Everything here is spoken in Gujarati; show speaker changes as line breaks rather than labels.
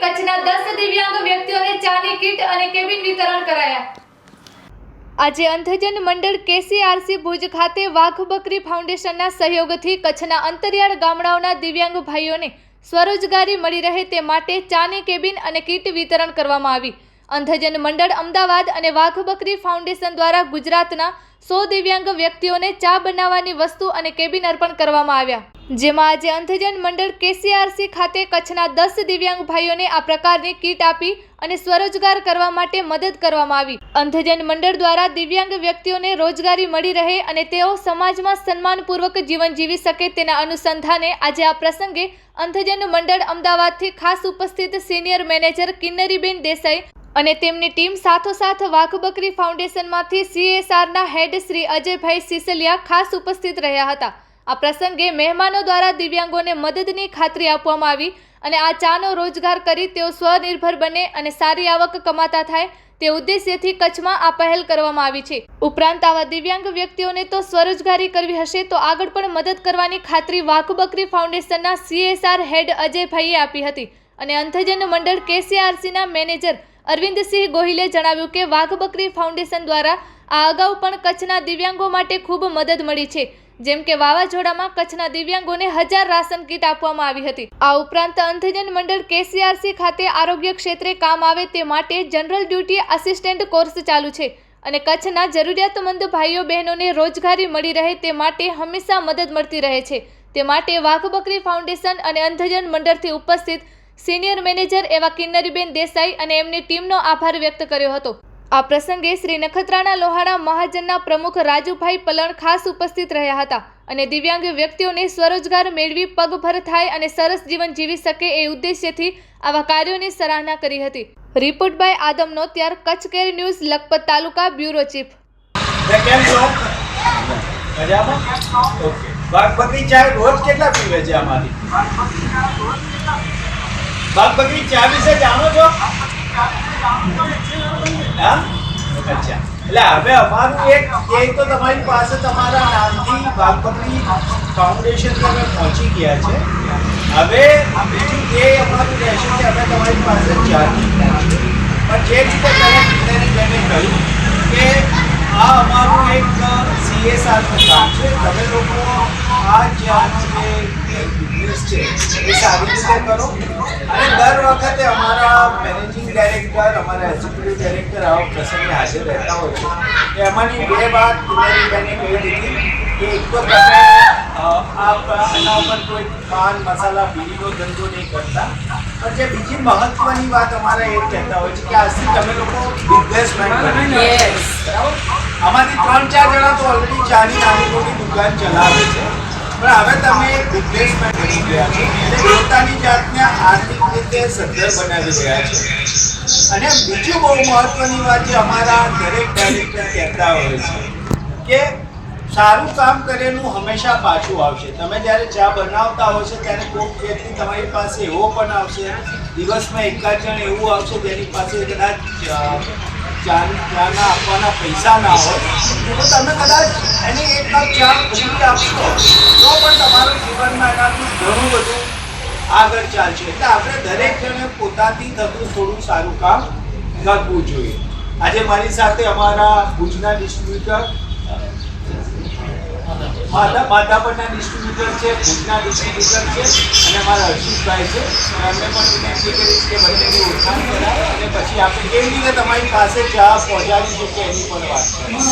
કચ્છના દસ દિવ્યાંગ વ્યક્તિઓને ચાની કીટ અને કેબિન વિતરણ કરાયા. આજે અંધજન મંડળ કેસીઆરસી ભુજ ખાતે વાઘ બકરી ફાઉન્ડેશનના સહયોગથી કચ્છના અંતરિયાળ ગામડાઓના દિવ્યાંગ ભાઈઓને સ્વરોજગારી મળી રહે તે માટે ચાની કેબિન અને કીટ વિતરણ કરવામાં આવી. અંધજન મંડળ અમદાવાદ અને વાઘ બકરી ફાઉન્ડેશન દ્વારા ગુજરાતના સો દિવ્યાંગ વ્યક્તિઓને ચા બનાવવાની વસ્તુ અને કેબિન અર્પણ કરવામાં આવ્યા. જેમાં આજે અંધજન મંડળ કેસીઆરસી ખાતે કચ્છના દસ દિવ્યાંગ ભાઈઓને આ પ્રકારની કીટ આપી અને સ્વરોજગાર કરવા માટે મદદ કરવામાં આવી. અંધજન મંડળ દ્વારા દિવ્યાંગ વ્યક્તિઓને રોજગારી મળી રહે અને તેઓ સમાજમાં સન્માનપૂર્વક જીવન જીવી શકે તેના અનુસંધાને આજે આ પ્રસંગે અંધજન મંડળ અમદાવાદથી ખાસ ઉપસ્થિત સિનિયર મેનેજર કિન્નરીબેન દેસાઈ અને તેમની ટીમ સાથોસાથ વાઘબકરી ફાઉન્ડેશનમાંથી સીએસઆરના હેડ શ્રી અજયભાઈ સિસલિયા ખાસ ઉપસ્થિત રહ્યા હતા. આ પ્રસંગે મહેમાનો દ્વારા દિવ્યાંગોને મદદની ખાતરી આપવામાં આવી અને આ ચાનો રોજગાર કરી તેઓ સ્વનિર્ભર બને અને સારી આવક કમાતા થાય તે ઉદ્દેશ્યથી કચ્છમાં આ પહેલ કરવામાં આવી છે. ઉપરાંત આવા દિવ્યાંગ વ્યક્તિઓને તો સ્વરોજગારી કરવી હશે તો આગળ પણ મદદ કરવાની ખાતરી વાઘબકરી ફાઉન્ડેશનના સીએસઆર હેડ અજયભાઈએ આપી હતી. અને અંધજન મંડળ કેસીઆરસીના મેનેજર અરવિંદસિંહ ગોહિલે જણાવ્યું કે વાઘબકરી ફાઉન્ડેશન દ્વારા આ અગાઉ પણ કચ્છના દિવ્યાંગો માટે ખૂબ મદદ મળી છે. જેમ કે વાવાઝોડામાં કચ્છના દિવ્યાંગોને હજાર રાશન કીટ આપવામાં આવી હતી. આ ઉપરાંત અંધજન મંડળ કેસીઆરસી ખાતે આરોગ્ય ક્ષેત્રે કામ આવે તે માટે જનરલ ડ્યુટી આસિસ્ટન્ટ કોર્સ ચાલુ છે અને કચ્છના જરૂરિયાતમંદ ભાઈઓ બહેનોને રોજગારી મળી રહે તે માટે હંમેશા મદદ મળતી રહે છે. તે માટે વાઘ બકરી ફાઉન્ડેશન અને અંધજન મંડળથી ઉપસ્થિત સિનિયર મેનેજર એવા કિન્નરીબેન દેસાઈ અને એમની ટીમનો આભાર વ્યક્ત કર્યો હતો. આ પ્રસંગે શ્રી નખત્રાણા લોહાણા મહાજનના પ્રમુખ રાજુભાઈ પલણ ખાસ ઉપસ્થિત રહ્યા હતા અને દિવ્યાંગ વ્યક્તિઓને સ્વરોજગાર મેળવી પગભર થાય અને સરસ જીવન જીવી શકે એ ઉદ્દેશ્યથી આવા કાર્યોની સરાહના કરી હતી. રિપોર્ટ બાય આદમ ત્યાર Kutch care news, Lakhpat taluka, bureau chief.
તે મજામાં? ઓકે. બાગ બકરી રોજ કેટલા પીવે છે આમાંથી? બાગ બકરી ચા વિશે જાણો છો? હા? અચ્છા. એટલે હવે અમારું એક ધ્યેય તો તમારી પાસે તમારા નામથી બાગ બકરી ફાઉન્ડેશન અમે પહોંચી ગયા છે. હવે બીજું ધ્યેય અમારું રહેશે કે અમે તમારી પાસે ચાથી પહોંચીએ પણ જે રીતે તમે કિન્નરી બેને કહ્યું કે આ અમારું એક સીએસઆરનું કામ છે. તમે લોકો આ જે આપણું બિઝનેસ છે એ સારી રીતે કરો? અને દર વખતે અમારા મેનેજિંગ ડાયરેક્ટર અમારા એક્ઝિક્યુટિવ ડાયરેક્ટર આવા પ્રસંગે હાજર રહેતા હોય છે. કે એમાંની બે વાત કિન્નરીબેને કહી દીધી કે એક તો તમે આ આના ઉપર કોઈ પાન મસાલા બીડીનો ધંધો નહીં કરતા. પણ જે બીજી મહત્વની વાત અમારા એ કહેતા હોય છે કે આજથી તમે લોકો બિઝનેસમેન. બરાબર? આમાંથી ત્રણ ચાર જણા તો ઓલરેડી ચાની નાની મોટી દુકાન ચલાવે છે. પણ હવે તમે રિપ્લેસમેન્ટ બની ગયા છો. એટલે પોતાની જાતને આર્થિક રીતે સદ્ધર બનાવી રહ્યા છો. અને બીજું બહુ મહત્વની વાત જે અમારા દરેક ડાયરેક્ટર કહેતા હોય છે કે સારું કામ કરેલું હંમેશા પાછું આવશે. તમે જ્યારે ચા બનાવતા હો છો, ત્યારે કોઈક વ્યક્તિ તમારી પાસે એવો પણ આવશે, દિવસમાં એકાદ જણ એવું આવશે જેની પાસે કદાચ ચાના આપવાના પૈસા ના હોય, તો તમે કદાચ એને એક કપ ચા ફ્રી આપશો તો પણ તમારું જીવનમાં એનાથી ઘણું બધું આગળ ચાલશે. એટલે આપણે દરેક જણે પોતાથી થતું થોડું સારું કામ કરવું જોઈએ. આજે મારી સાથે અમારા ભુજના ડિસ્ટ્રીબ્યુટર માધા, માધાપરના ડિસ્ટ્રીબ્યુટર છે, ભુજના ડિસ્ટ્રીબ્યુટર છે, અને મારા હર્ષિતભાઈ છે. એમને પણ વિનંતી કરીશ કે બંનેની ઓળખાણ કરાવે અને પછી આપણે કેવી રીતે તમારી પાસે ચા પહોંચાડી શકીએ એની પણ વાત કરીએ